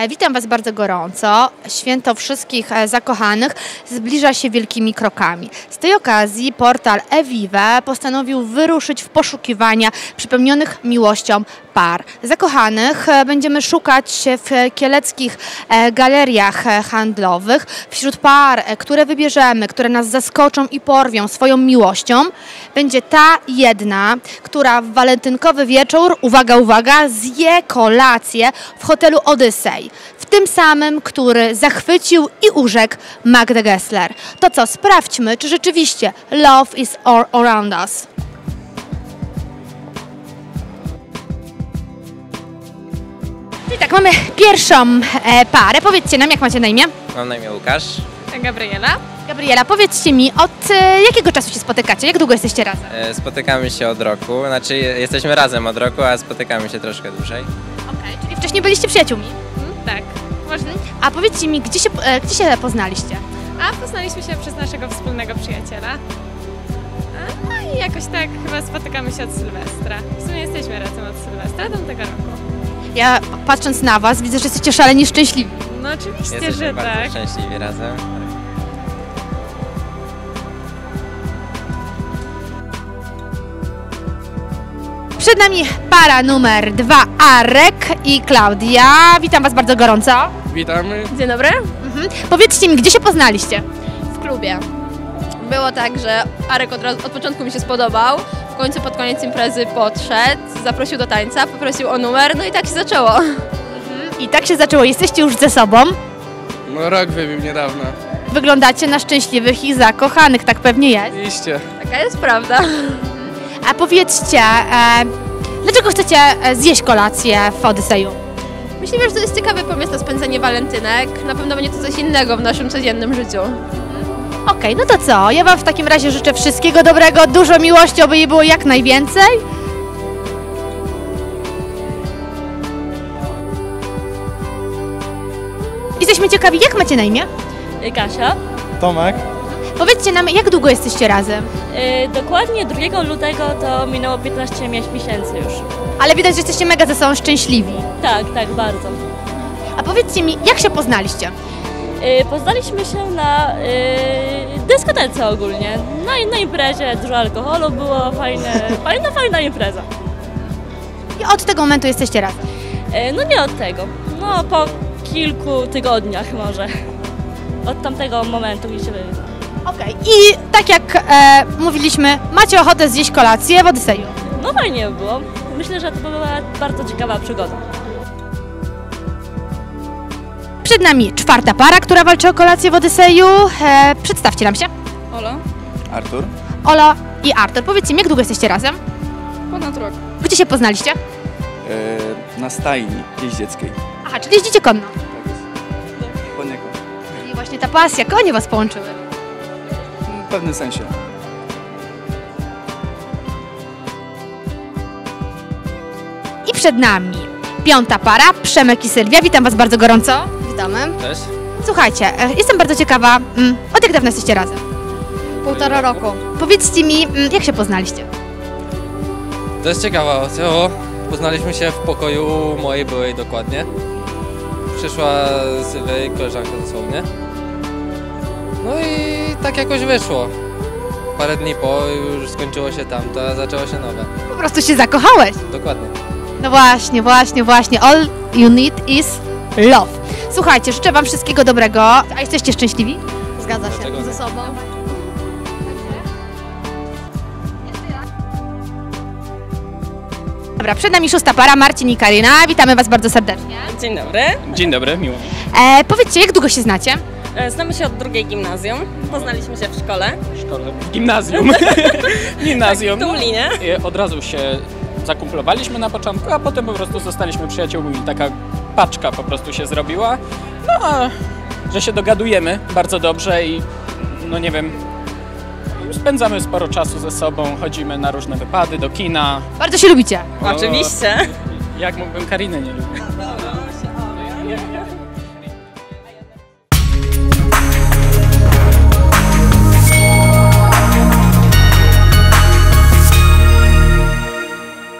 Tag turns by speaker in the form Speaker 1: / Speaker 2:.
Speaker 1: E, Witam Was bardzo gorąco. Święto wszystkich e, zakochanych zbliża się wielkimi krokami. Z tej okazji portal eVive postanowił wyruszyć w poszukiwania przypełnionych miłością par. Zakochanych e, będziemy szukać w kieleckich galeriach handlowych. Wśród par, które wybierzemy, które nas zaskoczą i porwią swoją miłością, będzie ta jedna, która w walentynkowy wieczór, uwaga, uwaga, zje kolację w hotelu W tym samym, który zachwycił i urzekł Magdę Gessler. To co, sprawdźmy, czy rzeczywiście love is all around us. I tak, mamy pierwszą e, parę. Powiedzcie nam, jak macie na imię?
Speaker 2: Mam na imię Łukasz.
Speaker 3: Gabriela.
Speaker 1: Gabriela, powiedzcie mi, od e, jakiego czasu się spotykacie? Jak długo jesteście razem?
Speaker 2: E, Spotykamy się od roku, znaczy je- jesteśmy razem od roku, a spotykamy się troszkę dłużej.
Speaker 1: Okej, czyli wcześniej byliście przyjaciółmi.
Speaker 3: Tak, można.
Speaker 1: A powiedzcie mi, gdzie się, e, gdzie się poznaliście?
Speaker 3: A poznaliśmy się przez naszego wspólnego przyjaciela. A, No i jakoś tak chyba spotykamy się od Sylwestra. W sumie jesteśmy razem od Sylwestra tamtego roku.
Speaker 1: Ja patrząc na was widzę, że jesteście szaleni szczęśliwi.
Speaker 3: No oczywiście,
Speaker 2: Jesteśmy
Speaker 3: że
Speaker 2: bardzo
Speaker 3: tak.
Speaker 2: szczęśliwi razem.
Speaker 1: Przed nami para numer dwa, Arek i Klaudia. Witam was bardzo gorąco.
Speaker 4: Witamy.
Speaker 5: Dzień dobry.
Speaker 1: Mhm. Powiedzcie mi, gdzie się poznaliście?
Speaker 5: W klubie. Było tak, że Arek od, razu, od początku mi się spodobał, w końcu pod koniec imprezy podszedł, zaprosił do tańca, poprosił o numer, no i tak się zaczęło.
Speaker 1: I tak się zaczęło, jesteście już ze sobą.
Speaker 4: No rok wybił niedawno.
Speaker 1: Wyglądacie na szczęśliwych i zakochanych, tak pewnie jest.
Speaker 4: Iście.
Speaker 5: Taka jest prawda.
Speaker 1: A powiedzcie, e, dlaczego chcecie e, zjeść kolację w Odyseju?
Speaker 5: Myślimy, że to jest ciekawy pomysł na spędzenie walentynek. Na pewno będzie to coś innego w naszym codziennym życiu.
Speaker 1: Okej, no to co? Ja Wam w takim razie życzę wszystkiego dobrego, dużo miłości, oby jej było jak najwięcej. Jesteśmy ciekawi, jak macie na imię?
Speaker 6: Kasia.
Speaker 4: Tomek.
Speaker 1: Powiedzcie nam, jak długo jesteście razem?
Speaker 6: Y, dokładnie 2 lutego to minęło 15 mie- miesięcy już.
Speaker 1: Ale widać, że jesteście mega ze sobą szczęśliwi.
Speaker 6: Tak, tak, bardzo.
Speaker 1: A powiedzcie mi, jak się poznaliście?
Speaker 6: Y, poznaliśmy się na y, dyskotece ogólnie. Na, na imprezie dużo alkoholu było, fajne, fajna, fajna impreza.
Speaker 1: I od tego momentu jesteście razem.
Speaker 6: Y, no nie od tego, no po kilku tygodniach może. Od tamtego momentu mi się wydaje.
Speaker 1: Okej, i tak jak e, mówiliśmy, macie ochotę zjeść kolację w Odyseju.
Speaker 6: No fajnie było. Myślę, że to była bardzo ciekawa przygoda.
Speaker 1: Przed nami czwarta para, która walczy o kolację w Odyseju. E, przedstawcie nam się.
Speaker 5: Ola?
Speaker 4: Artur.
Speaker 1: Ola i Artur. Powiedzcie mi, jak długo jesteście razem?
Speaker 5: Ponad rok.
Speaker 1: Gdzie się poznaliście?
Speaker 7: E, na stajni jeździeckiej.
Speaker 1: Aha, czyli jeździcie konno.
Speaker 7: Poniekąd.
Speaker 1: I właśnie ta pasja, konie was połączyły.
Speaker 7: W pewnym sensie.
Speaker 1: I przed nami piąta para, Przemek i Sylwia. Witam was bardzo gorąco.
Speaker 5: Witamy.
Speaker 2: Cześć.
Speaker 1: Słuchajcie, e, jestem bardzo ciekawa, mm, od jak dawna jesteście razem?
Speaker 5: Półtora roku.
Speaker 1: Powiedzcie mi, mm, jak się poznaliście?
Speaker 8: To jest ciekawa opcja, bo poznaliśmy się w pokoju mojej byłej dokładnie. Przyszła Sylwia i koleżanka dosłownie. No i tak jakoś wyszło. Parę dni po już skończyło się tamto, a zaczęło się nowe.
Speaker 1: Po prostu się zakochałeś.
Speaker 8: Dokładnie.
Speaker 1: No właśnie, właśnie, właśnie. All you need is love. Słuchajcie, życzę wam wszystkiego dobrego. A jesteście szczęśliwi?
Speaker 5: Zgadza
Speaker 8: Dlaczego nie?
Speaker 5: Ze sobą.
Speaker 1: Dobra, przed nami szósta para, Marcin i Karina. Witamy was bardzo serdecznie.
Speaker 9: Dzień dobry.
Speaker 4: Dzień dobry, miło.
Speaker 1: E, powiedzcie, jak długo się znacie?
Speaker 9: E, Znamy się od drugiej gimnazjum. Poznaliśmy się w szkole.
Speaker 4: Szkole. W gimnazjum. gimnazjum.
Speaker 9: W Lublinie.
Speaker 4: I od razu się zakumplowaliśmy na początku, a potem po prostu zostaliśmy przyjaciółmi. Taka paczka po prostu się zrobiła. No, a że się dogadujemy bardzo dobrze i no nie wiem, spędzamy sporo czasu ze sobą, chodzimy na różne wypady, do kina.
Speaker 1: Bardzo się lubicie.
Speaker 4: O,
Speaker 9: Oczywiście.
Speaker 4: Jak mógłbym Kariny nie lubić?